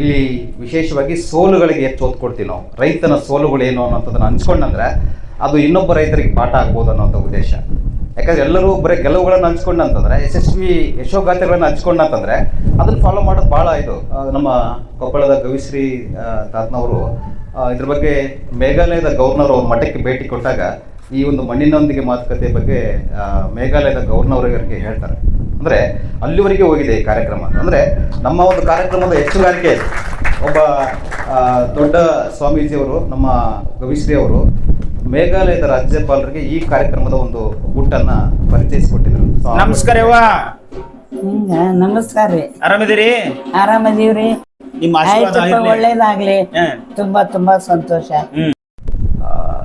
ಇಲ್ಲಿ ವಿಶೇಷವಾಗಿ ಸೋಲುಗಳಿಗೆ ಹೆಚ್ಚು ಒತ್ತು ಕೊಡ್ತೀವಿ ನಾವು? ರೈತನ ಸೋಲುಗಳೇನು ಅನ್ನೋಂಥದ್ದನ್ನು ಹಂಚ್ಕೊಂಡಂದ್ರೆ ಅದು ಇನ್ನೊಬ್ಬ ರೈತರಿಗೆ ಪಾಠ ಆಗ್ಬೋದು ಅನ್ನೋಂಥ ಉದ್ದೇಶ. ಯಾಕಂದ್ರೆ ಎಲ್ಲರೂ ಬರೀ ಗೆಲುವುಗಳನ್ನು ಹಂಚ್ಕೊಂಡಂತಂದ್ರೆ ಯಶಸ್ವಿ ಯಶೋಗಾಥೆಗಳನ್ನು ಹಂಚ್ಕೊಂಡಂತಂದ್ರೆ ಅದನ್ನು ಫಾಲೋ ಮಾಡೋದು ಭಾಳ ಇದು. ನಮ್ಮ ಕೊಪ್ಪಳದ ಗವಿಶ್ರೀ ತಾತನವರು ಇದ್ರ ಬಗ್ಗೆ ಮೇಘಾಲಯದ ಗೌರ್ನರ್ ಅವ್ರ ಮಠಕ್ಕೆ ಭೇಟಿ ಕೊಟ್ಟಾಗ ಈ ಒಂದು ಮಣ್ಣಿನೊಂದಿಗೆ ಮಾತುಕತೆ ಬಗ್ಗೆ ಮೇಘಾಲಯದ ಗೌರ್ನರ್ ಅವರಿಗೆ ಹೇಳ್ತಾರೆ. ಅಂದ್ರೆ ಅಲ್ಲಿವರೆಗೆ ಹೋಗಿದೆ ಈ ಕಾರ್ಯಕ್ರಮ. ಅಂದ್ರೆ ನಮ್ಮ ಒಂದು ಕಾರ್ಯಕ್ರಮದ ಹೆಚ್ಚುಗಾರಿಕೆ. ಒಬ್ಬ ಆ, ದೊಡ್ಡ ಸ್ವಾಮೀಜಿಯವರು ನಮ್ಮ ಗವಿಶ್ರೀ ಅವರು ಮೇಘಾಲಯದ ರಾಜ್ಯಪಾಲರಿಗೆ ಈ ಕಾರ್ಯಕ್ರಮದ ಒಂದು ಗುಟ್ಟನ್ನ ಪರಿಚಯಿಸಿಕೊಟ್ಟಿದ್ರು ನಮಸ್ಕಾರ ನಮಸ್ಕಾರ ರೀ. ಆರಾಮಿದ್ದೀರಿ? ಆರಾಮದೀವ್ರಿ? ನಿಮ್ಮ ಒಳ್ಳೇದಾಗ್ಲಿ. ತುಂಬಾ ತುಂಬಾ ಸಂತೋಷ.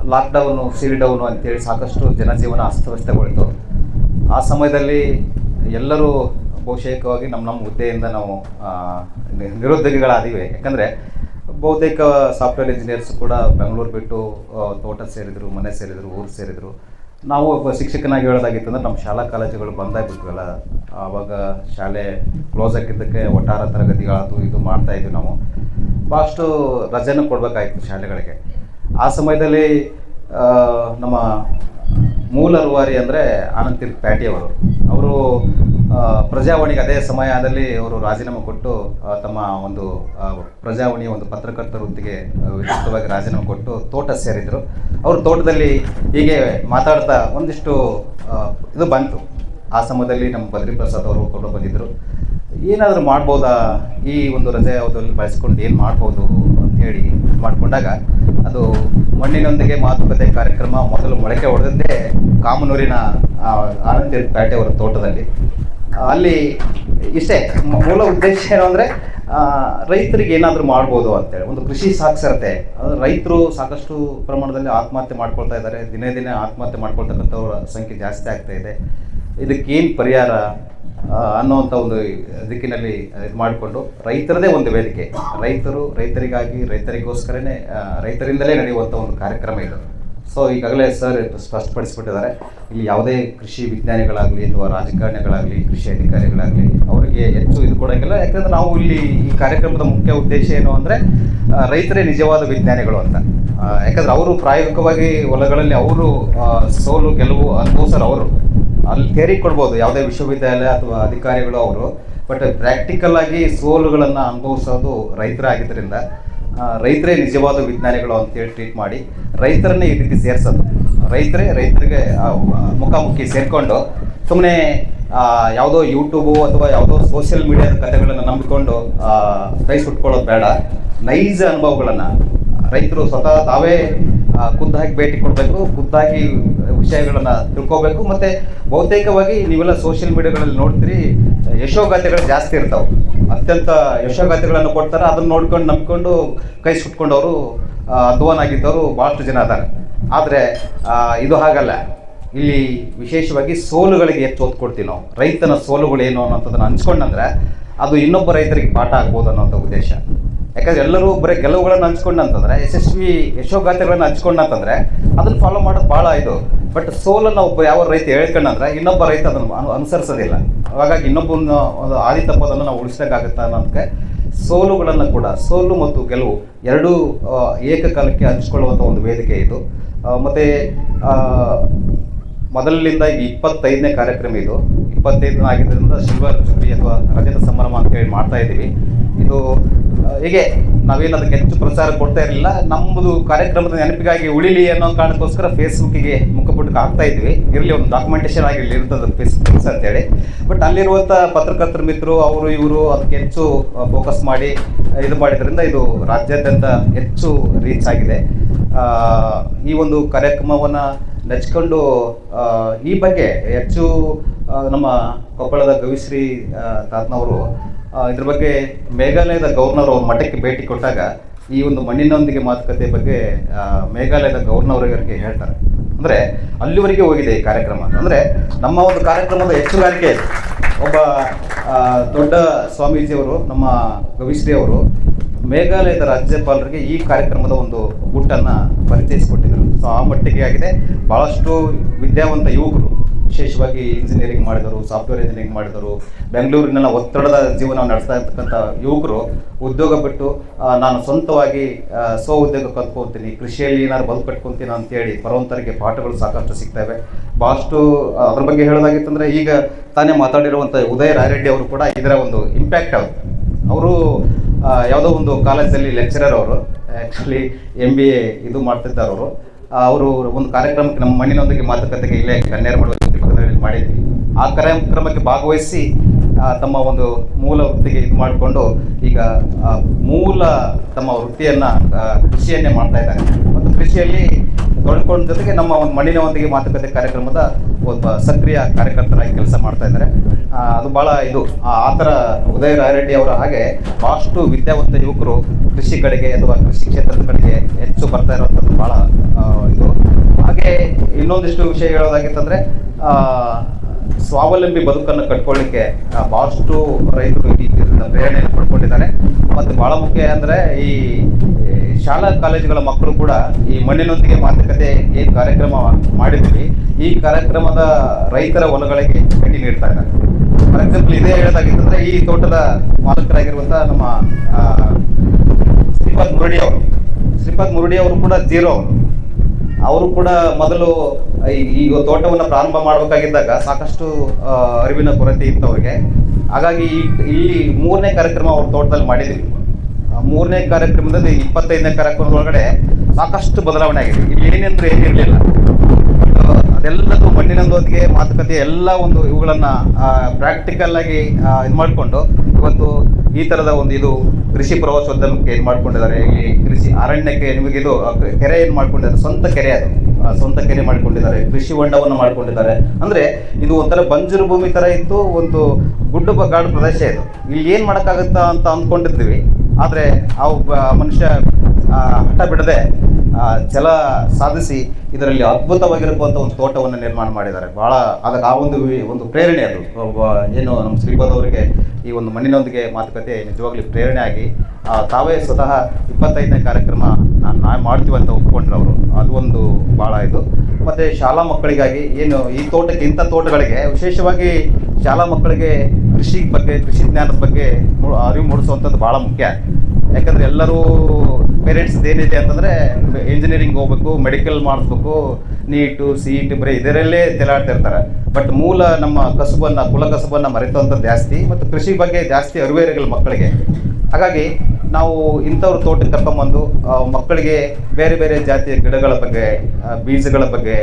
ಲಾಕ್ಡೌನು ಡೌನು ಅಂತೇಳಿ ಸಾಕಷ್ಟು ಜನಜೀವನ ಅಸ್ತವ್ಯಸ್ತಗೊಳಿತು. ಆ ಸಮಯದಲ್ಲಿ ಎಲ್ಲರೂ ಬಹುಶೇಕವಾಗಿ ನಮ್ಮ ನಮ್ಮ ಹುದ್ದೆಯಿಂದ ನಾವು ನಿರುದ್ಯೋಗಿಗಳಾದಿವೆ. ಯಾಕಂದರೆ ಬಹುತೇಕ ಸಾಫ್ಟ್ವೇರ್ ಇಂಜಿನಿಯರ್ಸ್ ಕೂಡ ಬೆಂಗಳೂರು ಬಿಟ್ಟು ತೋಟ ಸೇರಿದರು ಮನೆ ಸೇರಿದರು ಊರು ಸೇರಿದರು. ನಾವು ಒಬ್ಬ ಶಿಕ್ಷಕನಾಗಿ ಹೇಳೋದಾಗಿತ್ತು ಅಂದ್ರೆ ನಮ್ಮ ಶಾಲಾ ಕಾಲೇಜುಗಳು ಬಂದಾಗ್ಬಿಟ್ವಲ್ಲ ಆವಾಗ ಶಾಲೆ ಕ್ಲೋಸ್ ಆಗಿದ್ದಕ್ಕೆ ಒಟ್ಟಾರ ತರಗತಿಗಳದು ಇದು ಮಾಡ್ತಾಯಿದ್ವಿ ನಾವು. ಭಾಳಷ್ಟು ರಜೆನೂ ಕೊಡಬೇಕಾಗಿತ್ತು ಶಾಲೆಗಳಿಗೆ. ಆ ಸಮಯದಲ್ಲಿ ನಮ್ಮ ಮೂಲ ರೂವಾರಿ ಅಂದರೆ ಆನಂದ್ ಪ್ಯಾಟಿಯವರು. ಅವರು ಆ, ಪ್ರಜಾವಾಣಿಗೆ ಅದೇ ಸಮಯದಲ್ಲಿ ಅವರು ರಾಜೀನಾಮೆ ಕೊಟ್ಟು ತಮ್ಮ ಒಂದು ಪ್ರಜಾವಾಣಿಯ ಒಂದು ಪತ್ರಕರ್ತ ವೃತ್ತಿಗೆ ವಿಶಿಷ್ಟವಾಗಿ ರಾಜೀನಾಮೆ ಕೊಟ್ಟು ತೋಟ ಸೇರಿದರು. ಅವರು ತೋಟದಲ್ಲಿ ಹೀಗೆ ಮಾತಾಡ್ತಾ ಒಂದಿಷ್ಟು ಇದು ಬಂತು. ಆ ಸಮಯದಲ್ಲಿ ನಮ್ಮ ಬದ್ರಿ ಪ್ರಸಾದ್ ಅವರು ಕೊಂಡು ಬಂದಿದ್ದರು ಏನಾದರೂ ಮಾಡ್ಬೋದಾ? ಈ ಒಂದು ರಜೆ ಅವಧಿಯಲ್ಲಿ ಬಳಸ್ಕೊಂಡು ಏನು ಮಾಡ್ಬೋದು ಅಂತೇಳಿ ಮಾಡಿಕೊಂಡಾಗ, ಅದು ಮಣ್ಣಿನೊಂದಿಗೆ ಮಾತುಕತೆ ಕಾರ್ಯಕ್ರಮ ಮೊದಲು ಮೊಳಕೆ ಹೊಡೆದಂತೆ ಕಾಮನೂರಿನ ಆನಂದ ಪೇಟೆಯವರ ತೋಟದಲ್ಲಿ. ಅಲ್ಲಿ ಇಷ್ಟೇ, ಮೂಲ ಉದ್ದೇಶ ಏನು ಅಂದರೆ ರೈತರಿಗೆ ಏನಾದರೂ ಮಾಡ್ಬೋದು ಅಂತೇಳಿ ಒಂದು ಕೃಷಿ ಸಾಕ್ಷರತೆ. ರೈತರು ಸಾಕಷ್ಟು ಪ್ರಮಾಣದಲ್ಲಿ ಆತ್ಮಹತ್ಯೆ ಮಾಡ್ಕೊಳ್ತಾ ಇದ್ದಾರೆ. ದಿನೇ ದಿನೇ ಆತ್ಮಹತ್ಯೆ ಮಾಡ್ಕೊಳ್ತಕ್ಕಂಥವ್ರ ಸಂಖ್ಯೆ ಜಾಸ್ತಿ ಆಗ್ತಾ ಇದೆ. ಇದಕ್ಕೇನು ಪರಿಹಾರ ಅನ್ನೋವಂಥ ಒಂದು ದಿಕ್ಕಿನಲ್ಲಿ ಇದು ಮಾಡಿಕೊಂಡು ರೈತರದೇ ಒಂದು ವೇದಿಕೆ. ರೈತರು ರೈತರಿಗಾಗಿ ರೈತರಿಗೋಸ್ಕರನೇ ರೈತರಿಂದಲೇ ನಡೆಯುವಂಥ ಒಂದು ಕಾರ್ಯಕ್ರಮ ಇದು. ಸೊ ಈಗಾಗಲೇ ಸರ್ ಸ್ಪಷ್ಟಪಡಿಸ್ಬಿಟ್ಟಿದ್ದಾರೆ ಇಲ್ಲಿ ಯಾವುದೇ ಕೃಷಿ ವಿಜ್ಞಾನಿಗಳಾಗಲಿ ಅಥವಾ ರಾಜಕಾರಣಿಗಳಾಗಲಿ, ಕೃಷಿ ಅಧಿಕಾರಿಗಳಾಗಲಿ ಅವರಿಗೆ ಹೆಚ್ಚು ಇದು ಕೊಡೋಂಗಿಲ್ಲ. ಯಾಕಂದ್ರೆ ನಾವು ಇಲ್ಲಿ ಈ ಕಾರ್ಯಕ್ರಮದ ಮುಖ್ಯ ಉದ್ದೇಶ ಏನು ಅಂದರೆ ರೈತರೇ ನಿಜವಾದ ವಿಜ್ಞಾನಿಗಳು ಅಂತ. ಯಾಕಂದ್ರೆ ಅವರು ಪ್ರಾಯೋಗಿಕವಾಗಿ ಹೊಲಗಳಲ್ಲಿ ಅವರು ಸೋಲು, ಗೆಲುವು ಅನುಭವಿಸೋರು ಅವರು. ಅಲ್ಲಿ ಥೇರಿ ಕೊಡ್ಬೋದು ಯಾವುದೇ ವಿಶ್ವವಿದ್ಯಾಲಯ ಅಥವಾ ಅಧಿಕಾರಿಗಳು ಅವರು. ಬಟ್ ಪ್ರಾಕ್ಟಿಕಲ್ ಆಗಿ ಸೋಲುಗಳನ್ನು ಅನುಭವಿಸೋದು ರೈತರಾಗಿದ್ದರಿಂದ ರೈತರೇ ನಿಜವಾದ ವಿಜ್ಞಾನಿಗಳು ಅಂತೇಳಿ ಟ್ರೀಟ್ ಮಾಡಿ ರೈತರನ್ನೇ ಈ ರೀತಿ ಸೇರಿಸೋದು. ರೈತರೇ ರೈತರಿಗೆ ಮುಖಾಮುಖಿ ಸೇರಿಕೊಂಡು ಸುಮ್ಮನೆ ಯಾವುದೋ ಯೂಟ್ಯೂಬು ಅಥವಾ ಯಾವುದೋ ಸೋಷಿಯಲ್ ಮೀಡಿಯಾದ ಕಥೆಗಳನ್ನು ನಂಬಿಕೊಂಡು ಕೈ ಸುಟ್ಕೊಳ್ಳೋದು ಬೇಡ. ನೈಜ ಅನುಭವಗಳನ್ನು ರೈತರು ಸ್ವತಃ ತಾವೇ ಖುದ್ದಾಗಿ ಭೇಟಿ ಕೊಡಬೇಕು, ಖುದ್ದಾಗಿ ವಿಷಯಗಳನ್ನು ತಿಳ್ಕೋಬೇಕು. ಮತ್ತು ಬಹುತೇಕವಾಗಿ ನೀವೆಲ್ಲ ಸೋಷಿಯಲ್ ಮೀಡಿಯಾಗಳಲ್ಲಿ ನೋಡ್ತೀರಿ, ಯಶೋಗಾಥೆಗಳು ಜಾಸ್ತಿ ಇರ್ತಾವೆ. ಅತ್ಯಂತ ಯಶೋಗಾಥೆಗಳನ್ನು ಕೊಡ್ತಾರೆ. ಅದನ್ನು ನೋಡ್ಕೊಂಡು ನಂಬ್ಕೊಂಡು ಕೈ ಸುಟ್ಕೊಂಡವರು ಅಧ್ವಾನಾಗಿದ್ದವರು ಭಾಳಷ್ಟು ಜನ ಅದಾರೆ ಆದರೆ ಇದು ಹಾಗಲ್ಲ. ಇಲ್ಲಿ ವಿಶೇಷವಾಗಿ ಸೋಲುಗಳಿಗೆ ಹೆಚ್ಚು ಒತ್ತು ಕೊಡ್ತೀವಿ ನಾವು. ರೈತನ ಸೋಲುಗಳೇನು ಅನ್ನೋಂಥದ್ದನ್ನು ಹಂಚ್ಕೊಂಡಂದ್ರೆ ಅದು ಇನ್ನೊಬ್ಬ ರೈತರಿಗೆ ಪಾಠ ಆಗ್ಬೋದು ಅನ್ನೋಂಥ ಉದ್ದೇಶ. ಯಾಕಂದ್ರೆ ಎಲ್ಲರೂ ಬರೀ ಗೆಲುವುಗಳನ್ನು ಹಂಚ್ಕೊಂಡಂತಂದ್ರೆ ಯಶಸ್ವಿ ಯಶೋಗಾಥೆಗಳನ್ನು ಹಂಚ್ಕೊಂಡಂತಂದ್ರೆ ಅದನ್ನು ಫಾಲೋ ಮಾಡೋದು ಭಾಳ ಇದು. ಬಟ್ ಸೋಲನ್ನು ಒಬ್ಬ ಯಾವ ರೈತ ಹೇಳ್ಕೊಂಡಂದ್ರೆ ಇನ್ನೊಬ್ಬ ರೈತ ಅದನ್ನು ಅನು, ಅನುಸರಿಸೋದಿಲ್ಲ. ಹಾಗಾಗಿ ಇನ್ನೊಬ್ಬನ ಒಂದು ಆದಿ ತಪ್ಪದನ್ನು ನಾವು ಉಳಿಸ್ಲಿಕ್ಕಾಗತ್ತಾ ಅನ್ನೋದಕ್ಕೆ ಸೋಲುಗಳನ್ನು ಕೂಡ, ಸೋಲು ಮತ್ತು ಗೆಲುವು ಎರಡೂ ಏಕಕಾಲಕ್ಕೆ ಹಂಚ್ಕೊಳ್ಳುವಂಥ ಒಂದು ವೇದಿಕೆ ಇದು. ಮತ್ತು ಮೊದಲಿನಿಂದ ಇಪ್ಪತ್ತೈದನೇ ಕಾರ್ಯಕ್ರಮ ಇದು. ಇಪ್ಪತ್ತೈದನೇ ಆಗಿದ್ದರಿಂದ ಸಿಲ್ವರ್ ಜುಬ್ಲಿ ಅಥವಾ ರಜತ ಸಂಭ್ರಮ ಅಂತ ಹೇಳಿ ಮಾಡ್ತಾ ಇದ್ದೀವಿ. ಇದು ಹೇಗೆ ನಾವೇನು ಅದಕ್ಕೆ ಹೆಚ್ಚು ಪ್ರಚಾರ ಕೊಡ್ತಾ ಇರಲಿಲ್ಲ. ನಮ್ಮದು ಕಾರ್ಯಕ್ರಮದ ನೆನಪಿಗಾಗಿ ಉಳಿಲಿ ಅನ್ನೋ ಕಾರಣಕ್ಕೋಸ್ಕರ ಫೇಸ್ಬುಕ್ಕಿಗೆ ಮುಖಪುಟಕ್ಕೆ ಹಾಕ್ತಾ ಇದ್ವಿ ಇರಲಿ ಒಂದು ಡಾಕ್ಯುಮೆಂಟೇಶನ್ ಆಗಿರಲಿ ಇರ್ತದೆ ಫೇಸ್ಬುಕ್ ಅಂತೇಳಿ. ಬಟ್ ಅಲ್ಲಿರುವಂಥ ಪತ್ರಕರ್ತರ ಮಿತ್ರರು, ಅವರು, ಇವರು ಅದಕ್ಕೆ ಹೆಚ್ಚು ಫೋಕಸ್ ಮಾಡಿ, ಇದು ಮಾಡಿದ್ರಿಂದ ಇದು ರಾಜ್ಯಾದ್ಯಂತ ಹೆಚ್ಚು ರೀಚ್ ಆಗಿದೆ. ಈ ಒಂದು ಕಾರ್ಯಕ್ರಮವನ್ನು ನೆಚ್ಕೊಂಡು ಈ ಬಗ್ಗೆ ಹೆಚ್ಚು ನಮ್ಮ ಕೊಪ್ಪಳದ ಗವಿಶ್ರೀ ತಾತ್ನವರು ಇದ್ರ ಬಗ್ಗೆ ಮೇಘಾಲಯದ ಗವರ್ನರ್ ಅವ್ರ ಮಠಕ್ಕೆ ಭೇಟಿ ಕೊಟ್ಟಾಗ ಈ ಒಂದು ಮಣ್ಣಿನೊಂದಿಗೆ ಮಾತುಕತೆ ಬಗ್ಗೆ ಮೇಘಾಲಯದ ಗವರ್ನರ್ ಅವರಿಗೆ ಹೇಳ್ತಾರೆ. ಅಂದರೆ ಅಲ್ಲಿವರೆಗೆ ಹೋಗಿದೆ ಈ ಕಾರ್ಯಕ್ರಮ. ಅಂದರೆ ನಮ್ಮ ಒಂದು ಕಾರ್ಯಕ್ರಮದ ಹೆಚ್ಚುಗಾರಿಕೆ ಇದು. ಒಬ್ಬ ದೊಡ್ಡ ಸ್ವಾಮೀಜಿಯವರು, ನಮ್ಮ ಗವಿಶ್ರೀ ಅವರು ಮೇಘಾಲಯದ ರಾಜ್ಯಪಾಲರಿಗೆ ಈ ಕಾರ್ಯಕ್ರಮದ ಒಂದು ಗುಟ್ಟನ್ನು ಪರಿಚಯಿಸಿಕೊಟ್ಟಿದ್ದರು. ಸೊ, ಆ ಮಟ್ಟಿಗೆ ಆಗಿದೆ. ಭಾಳಷ್ಟು ವಿದ್ಯಾವಂತ ಯುವಕರು ವಿಶೇಷವಾಗಿ ಇಂಜಿನಿಯರಿಂಗ್ ಮಾಡಿದವರು ಸಾಫ್ಟ್ವೇರ್ ಇಂಜಿನಿಯರಿಂಗ್ ಮಾಡಿದವರು ಬೆಂಗಳೂರಿನ ಒತ್ತಡದ ಜೀವನ ನಡೆಸ್ತಾ ಇರ್ತಕ್ಕಂಥ ಯುವಕರು, ಉದ್ಯೋಗ ಬಿಟ್ಟು ನಾನು ಸ್ವಂತವಾಗಿ ಸ್ವ ಉದ್ಯೋಗ ಕಲ್ತ್ಕೊತೀನಿ, ಕೃಷಿಯಲ್ಲಿ ಏನಾದ್ರು ಬದುಕು ಕಟ್ಕೊತೀನಿ ಅಂತೇಳಿ ಬರುವಂಥವರಿಗೆ ಪಾಠಗಳು ಸಾಕಷ್ಟು ಸಿಗ್ತವೆ. ಭಾಳಷ್ಟು ಅದ್ರ ಬಗ್ಗೆ ಹೇಳೋದಾಗಿತ್ತಂದ್ರೆ ಈಗ ತಾನೇ ಮಾತಾಡಿರುವಂಥ ಉದಯ ರಾಯರೆಡ್ಡಿ ಅವರು ಕೂಡ ಇದರ ಒಂದು ಇಂಪ್ಯಾಕ್ಟ್ ಅವರು. ಅವರು ಯಾವುದೋ ಒಂದು ಕಾಲೇಜಲ್ಲಿ ಲೆಕ್ಚರರ್ ಅವರು ಆ್ಯಕ್ಚುಲಿ ಎಂ ಬಿ ಎ ಇದು ಮಾಡ್ತಿದ್ದಾರೆ ಅವರು ಅವರು ಒಂದು ಕಾರ್ಯಕ್ರಮಕ್ಕೆ ನಮ್ಮ ಮಣ್ಣಿನೊಂದಿಗೆ ಮಾತುಕತೆಗೆ ಇಲ್ಲೇ ಕನ್ಯಾರ ಮಾಡುವ ಮಾಡಿದ್ವಿ. ಆ ಕಾರ್ಯಕ್ರಮಕ್ಕೆ ಭಾಗವಹಿಸಿ ತಮ್ಮ ಒಂದು ಮೂಲ ವೃತ್ತಿಗೆ ಇದು ಮಾಡಿಕೊಂಡು ಈಗ ಮೂಲ ತಮ್ಮ ವೃತ್ತಿಯನ್ನು ಕೃಷಿಯನ್ನೇ ಮಾಡ್ತಾ ಇದ್ದಾರೆ. ಮತ್ತು ಕೃಷಿಯಲ್ಲಿ ತೊಡ್ಕೊಂಡ ಜೊತೆಗೆ ನಮ್ಮ ಒಂದು ಮಣ್ಣಿನೊಂದಿಗೆ ಮಾತುಕತೆ ಕಾರ್ಯಕ್ರಮದ ಒಬ್ಬ ಸಕ್ರಿಯ ಕಾರ್ಯಕರ್ತರಾಗಿ ಕೆಲಸ ಮಾಡ್ತಾ ಇದ್ದಾರೆ. ಅದು ಭಾಳ ಇದು, ಆ ಥರ ಉದಯ ರಾಯರೆಡ್ಡಿ ಅವರ ಹಾಗೆ ಭಾಳಷ್ಟು ವಿದ್ಯಾವಂತ ಯುವಕರು ಕೃಷಿ ಕಡೆಗೆ ಅಥವಾ ಕೃಷಿ ಕ್ಷೇತ್ರದ ಕಡೆಗೆ ಹೆಚ್ಚು ಬರ್ತಾ ಇರುವಂಥದ್ದು ಭಾಳ ಇದು. ಹಾಗೆ ಇನ್ನೊಂದಿಷ್ಟು ವಿಷಯ ಹೇಳೋದಾಗಿತ್ತಂದರೆ ಸ್ವಾವಲಂಬಿ ಬದುಕನ್ನು ಕಟ್ಕೊಳ್ಳಿಕ್ಕೆ ಭಾಳಷ್ಟು ರೈತರು ಇದರಿಂದ ಪ್ರೇರಣೆಯನ್ನು ಪಡ್ಕೊಂಡಿದ್ದಾರೆ. ಮತ್ತು ಭಾಳ ಮುಖ್ಯ ಅಂದರೆ ಈ ಶಾಲಾ ಕಾಲೇಜುಗಳ ಮಕ್ಕಳು ಕೂಡ ಈ ಮಣ್ಣಿನೊಂದಿಗೆ ಮಾತುಕತೆ ಏನು ಕಾರ್ಯಕ್ರಮ ಮಾಡಿದ್ವಿ ಈ ಕಾರ್ಯಕ್ರಮದ ರೈತರ ಹೊಲಗಳಿಗೆ ಭೇಟಿ ನೀಡ್ತಾ ಇದ್ದಾರೆ. ಫಾರ್ ಎಕ್ಸಾಂಪಲ್ ಇದೇ ಹೇಳೋದಾಗಿತ್ತಂದ್ರೆ ಈ ತೋಟದ ಮಾಲಕರಾಗಿರುವಂಥ ನಮ್ಮ ಶ್ರೀಪಾದ್ ಮುರಡಿ ಅವರು. ಶ್ರೀಪಾದ್ ಮುರಡಿ ಅವರು ಕೂಡ ಜೀರೋ ಅವರು. ಅವರು ಕೂಡ ಮೊದಲು, ಈ- ತೋಟವನ್ನು ಪ್ರಾರಂಭ ಮಾಡಬೇಕಾಗಿದ್ದಾಗ ಸಾಕಷ್ಟು ಅರಿವಿನ ಕೊರತೆ ಇತ್ತು ಅವ್ರಿಗೆ. ಹಾಗಾಗಿ ಇಲ್ಲಿ ಮೂರನೇ ಕಾರ್ಯಕ್ರಮ ಅವ್ರ ತೋಟದಲ್ಲಿ ಮಾಡಿದ್ವಿ. ಮೂರನೇ ಕಾರ್ಯಕ್ರಮದಲ್ಲಿ ಇಪ್ಪತ್ತೈದನೇ ಕಾರ್ಯಕ್ರಮದ ಒಳಗಡೆ ಸಾಕಷ್ಟು ಬದಲಾವಣೆ ಆಗಿದೆ. ಇಲ್ಲಿ ಏನೆಂದ್ರೆ ಏನಿರಲಿಲ್ಲ. ಅದೆಲ್ಲದೂ ಮಣ್ಣಿನೊಂದಿಗೆ ಮಾತುಕತೆ ಎಲ್ಲ ಒಂದು ಇವುಗಳನ್ನು ಪ್ರಾಕ್ಟಿಕಲ್ ಆಗಿ ಇದು ಮಾಡಿಕೊಂಡು ಇವತ್ತು ಈ ತರದ ಒಂದು ಇದು ಕೃಷಿ ಪ್ರವಾಸೋದ್ಯಮಕ್ಕೆ ಏನು ಮಾಡ್ಕೊಂಡಿದ್ದಾರೆ ಇಲ್ಲಿ ಕೃಷಿ ಅರಣ್ಯಕ್ಕೆ ನಿಮಗೆ ಇದು ಕೆರೆ ಏನು ಮಾಡ್ಕೊಂಡಿದ್ದಾರೆ, ಸ್ವಂತ ಕೆರೆ ಅದು. ಸ್ವಂತ ಕೆರೆ ಮಾಡ್ಕೊಂಡಿದ್ದಾರೆ, ಕೃಷಿ ಹೊಂಡವನ್ನು ಮಾಡ್ಕೊಂಡಿದ್ದಾರೆ. ಅಂದ್ರೆ ಇದು ಒಂಥರ ಬಂಜರು ಭೂಮಿ ತರ ಇತ್ತು, ಒಂದು ಗುಡ್ಡ ಗಾಡು ಪ್ರದೇಶ ಇದು. ಇಲ್ಲಿ ಏನು ಮಾಡೋಕ್ಕಾಗುತ್ತಾ ಅಂತ ಅಂದ್ಕೊಂಡಿದ್ವಿ ಆದರೆ ಆ ಒಬ್ಬ ಮನುಷ್ಯ ಹಠ ಬಿಡದೆ ಜಲ ಸಾಧಿಸಿ ಇದರಲ್ಲಿ ಅದ್ಭುತವಾಗಿರುವಂಥ ಒಂದು ತೋಟವನ್ನು ನಿರ್ಮಾಣ ಮಾಡಿದ್ದಾರೆ. ಬಹಳ ಅದಕ್ಕೆ ಆ ಒಂದು ಒಂದು ಪ್ರೇರಣೆ ಅದು. ಏನು ನಮ್ಮ ಶ್ರೀಪಾದ್ ಅವರಿಗೆ ಈ ಒಂದು ಮಣ್ಣಿನೊಂದಿಗೆ ಮಾತುಕತೆ ನಿಜವಾಗ್ಲಿ ಪ್ರೇರಣೆ ಆಗಿ ತಾವೇ ಸ್ವತಃ ಇಪ್ಪತ್ತೈದನೇ ಕಾರ್ಯಕ್ರಮ ನಾನು ನಾವು ಮಾಡ್ತೀವಿ ಅಂತ ಒಪ್ಕೊಂಡ್ರು ಅವರು ಅದು ಒಂದು ಭಾಳ ಇದು. ಮತ್ತು ಶಾಲಾ ಮಕ್ಕಳಿಗಾಗಿ ಏನು ಈ ತೋಟಕ್ಕೆ ಇಂಥ ತೋಟಗಳಿಗೆ, ವಿಶೇಷವಾಗಿ ಶಾಲಾ ಮಕ್ಕಳಿಗೆ ಕೃಷಿ ಬಗ್ಗೆ, ಕೃಷಿ ಜ್ಞಾನದ ಬಗ್ಗೆ ಅರಿವು ಮೂಡಿಸುವಂಥದ್ದು ಭಾಳ ಮುಖ್ಯ. ಯಾಕಂದರೆ ಎಲ್ಲರೂ ಪೇರೆಂಟ್ಸ್ ಏನಿದೆ ಅಂತಂದರೆ ಇಂಜಿನಿಯರಿಂಗ್ ಹೋಗ್ಬೇಕು ಮೆಡಿಕಲ್ ಮಾಡಿಸ್ಬೇಕು ನೀಟು ಸಿ ಇ ಟಿ ಬರೀ ಇದರಲ್ಲೇ ತೆಲಾಡ್ತಿರ್ತಾರೆ ಬಟ್ ಮೂಲ ನಮ್ಮ ಕಸುಬನ್ನು, ಕುಲ ಕಸುಬನ್ನು ಮರೆತಂಥ ಜಾಸ್ತಿ ಮತ್ತು ಕೃಷಿ ಬಗ್ಗೆ ಜಾಸ್ತಿ ಅರಿವೇ ಮಕ್ಕಳಿಗೆ. ಹಾಗಾಗಿ ನಾವು ಇಂಥವ್ರ ತೋಟಕ್ಕೆ ಕರ್ಕೊಂಬಂದು ಮಕ್ಕಳಿಗೆ ಬೇರೆ ಬೇರೆ ಜಾತಿಯ ಗಿಡಗಳ ಬಗ್ಗೆ ಬೀಜಗಳ ಬಗ್ಗೆ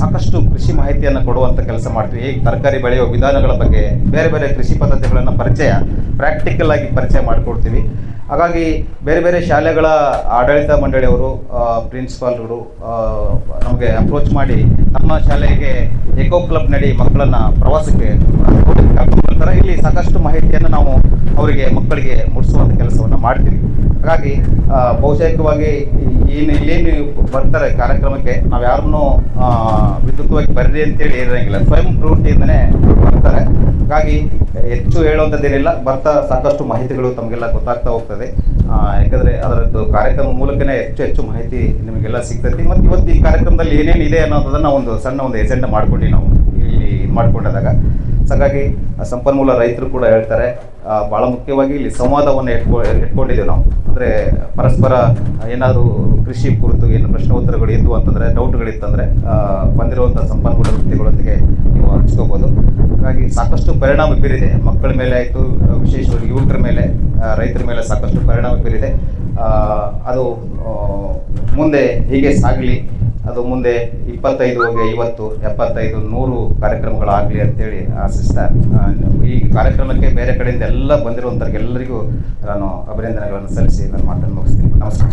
ಸಾಕಷ್ಟು ಕೃಷಿ ಮಾಹಿತಿಯನ್ನು ಕೊಡುವಂಥ ಕೆಲಸ ಮಾಡ್ತೀವಿ. ಹೇಗೆ ತರಕಾರಿ ಬೆಳೆಯುವ ವಿಧಾನಗಳ ಬಗ್ಗೆ ಬೇರೆ ಬೇರೆ ಕೃಷಿ ಪದ್ಧತಿಗಳನ್ನು ಪರಿಚಯ ಪ್ರಾಕ್ಟಿಕಲ್ ಆಗಿ ಪರಿಚಯ ಮಾಡಿಕೊಡ್ತೀವಿ. ಹಾಗಾಗಿ ಬೇರೆ ಬೇರೆ ಶಾಲೆಗಳ ಆಡಳಿತ ಮಂಡಳಿಯವರು ಪ್ರಿನ್ಸಿಪಾಲ್ಗಳು ನಮಗೆ ಅಪ್ರೋಚ್ ಮಾಡಿ ನಮ್ಮ ಶಾಲೆಗೆ ಎಕೋ ಕ್ಲಬ್ ನಡಿ ಮಕ್ಕಳನ್ನ ಪ್ರವಾಸಕ್ಕೆ ಬರ್ತಾರೆ ಇಲ್ಲಿ ಸಾಕಷ್ಟು ಮಾಹಿತಿಯನ್ನು ನಾವು ಅವರಿಗೆ, ಮಕ್ಕಳಿಗೆ ಮುಟ್ಟಿಸುವಂಥ ಕೆಲಸವನ್ನು ಮಾಡ್ತೀವಿ. ಹಾಗಾಗಿ ಬಹುಶೇಕವಾಗಿ ಏನು ಇಲ್ಲೇನು ಬರ್ತಾರೆ ಕಾರ್ಯಕ್ರಮಕ್ಕೆ, ನಾವು ಯಾರನ್ನೂ ವಿದ್ಯುತ್ವಾಗಿ ಬರ್ರಿ ಅಂತೇಳಿ ಇರೋಂಗಿಲ್ಲ ಸ್ವಯಂ ಪ್ರವೃತ್ತಿಯಿಂದನೇ ಬರ್ತಾರೆ. ಹಾಗಾಗಿ ಹೆಚ್ಚು ಹೇಳುವಂಥದ್ದೇನಿಲ್ಲ ಬರ್ತಾ ಸಾಕಷ್ಟು ಮಾಹಿತಿಗಳು ತಮಗೆಲ್ಲ ಗೊತ್ತಾಗ್ತಾ ಹೋಗ್ತದೆ. ಆ, ಯಾಕಂದ್ರೆ ಅದರದ್ದು ಕಾರ್ಯಕ್ರಮ ಮೂಲಕನೇ ಹೆಚ್ಚು ಹೆಚ್ಚು ಮಾಹಿತಿ ನಿಮಗೆಲ್ಲ ಸಿಗ್ತೈತಿ ಮತ್ತು ಇವತ್ತು ಈ ಕಾರ್ಯಕ್ರಮದಲ್ಲಿ ಏನೇನಿದೆ ಅನ್ನೋದನ್ನ ಒಂದು ಸಣ್ಣ ಒಂದು ಎಜೆಂಡಾ ಮಾಡ್ಕೊಂಡು ನಾವು ಇಲ್ಲಿ ಮಾಡ್ಕೊಂಡಾಗ. ಹಾಗಾಗಿ ಸಂಪನ್ಮೂಲ ರೈತರು ಕೂಡ ಹೇಳ್ತಾರೆ. ಭಾಳ ಮುಖ್ಯವಾಗಿ ಇಲ್ಲಿ ಸಂವಾದವನ್ನು ಇಟ್ಕೊ ಇಟ್ಕೊಂಡಿದ್ದೀವಿ ನಾವು. ಅಂದರೆ ಪರಸ್ಪರ ಏನಾದರೂ ಕೃಷಿ ಕುರಿತು ಏನು ಪ್ರಶ್ನೋತ್ತರಗಳು ಇದ್ವು ಅಂತಂದರೆ, ಡೌಟ್ಗಳಿತ್ತಂದರೆ ಬಂದಿರುವಂಥ ಸಂಪನ್ಮೂಲ ವ್ಯಕ್ತಿಗಳೊಂದಿಗೆ ನೀವು ಹಂಚ್ಕೋಬೋದು. ಹಾಗಾಗಿ ಸಾಕಷ್ಟು ಪರಿಣಾಮ ಬೀರಿದೆ. ಮಕ್ಕಳ ಮೇಲೆ ಆಯಿತು, ವಿಶೇಷವಾಗಿ ಯುವಕರ ಮೇಲೆ ರೈತರ ಮೇಲೆ ಸಾಕಷ್ಟು ಪರಿಣಾಮ ಬೀರಿದೆ. ಅದು ಮುಂದೆ ಹೀಗೆ ಸಾಗಲಿ. ಅದು ಮುಂದೆ ಇಪ್ಪತ್ತೈದು ಐವತ್ತು, ಎಪ್ಪತ್ತೈದು, ನೂರು ಕಾರ್ಯಕ್ರಮಗಳಾಗಲಿ ಅಂತೇಳಿ ಆಶಿಸ್ತಾ ಈ ಕಾರ್ಯಕ್ರಮಕ್ಕೆ ಬೇರೆ ಕಡೆಯಿಂದ ಎಲ್ಲ ಬಂದಿರುವಂಥವ್ರಿಗೆಲ್ಲರಿಗೂ ನಾನು ಅಭಿನಂದನೆಗಳನ್ನು ಸಲ್ಲಿಸಿ ನನ್ನ ಮಾತನ್ನು ಮುಗಿಸ್ತೀನಿ. ನಮಸ್ಕಾರ.